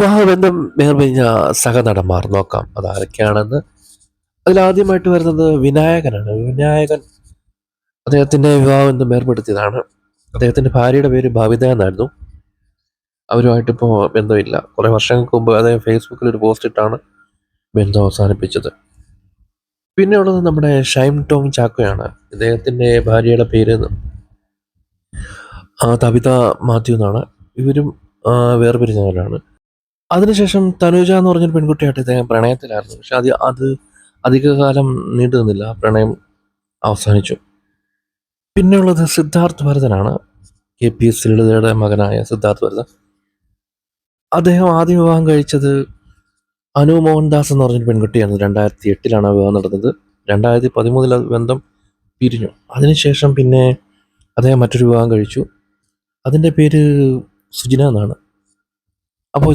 വിവാഹബന്ധം മേർമഞ്ഞ സഹനടന്മാർ നോക്കാം. അതാരൊക്കെയാണെന്ന്. അതിലാദ്യമായിട്ട് വരുന്നത് വിനായകനാണ്. വിനായകൻ അദ്ദേഹത്തിന്റെ വിവാഹബന്ധം ഏർപ്പെടുത്തിയതാണ്. അദ്ദേഹത്തിന്റെ ഭാര്യയുടെ പേര് ഭവിത എന്നായിരുന്നു. അവരുമായിട്ടിപ്പോൾ ബന്ധമില്ല. കുറേ വർഷങ്ങൾക്ക് മുമ്പ് അദ്ദേഹം ഫേസ്ബുക്കിൽ ഒരു പോസ്റ്റ് ഇട്ടാണ് ബന്ധം അവസാനിപ്പിച്ചത്. പിന്നെ ഉള്ളത് നമ്മുടെ ഷൈം ടോം ചാക്കോയാണ്. ഇദ്ദേഹത്തിന്റെ ഭാര്യയുടെ പേര് തബിത മാത്യു എന്നാണ്. ഇവരും വേർപിരിഞ്ഞവരാണ്. അതിനുശേഷം തനുജ എന്ന് പറഞ്ഞൊരു പെൺകുട്ടിയായിട്ട് ഇദ്ദേഹം പ്രണയത്തിലായിരുന്നു. പക്ഷെ അത് അത് അധികകാലം നീണ്ടു നിന്നില്ല പ്രണയം അവസാനിച്ചു. പിന്നെയുള്ളത് സിദ്ധാർത്ഥ് ഭരതനാണ്. കെ പി എസ് ലളിതയുടെ മകനായ സിദ്ധാർത്ഥ് ഭരതൻ. അദ്ദേഹം ആദ്യ വിവാഹം കഴിച്ചത് അനു മോഹൻദാസ് എന്ന് പറഞ്ഞൊരു പെൺകുട്ടിയാണ് രണ്ടായിരത്തി എട്ടിലാണ് വിവാഹം നടന്നത്. രണ്ടായിരത്തി പതിമൂന്നിൽ അത് ബന്ധം പിരിഞ്ഞു. അതിനുശേഷം പിന്നെ അദ്ദേഹം മറ്റൊരു വിവാഹം കഴിച്ചു. അതിന്റെ പേര് സുജിന എന്നാണ്. അപ്പോൾ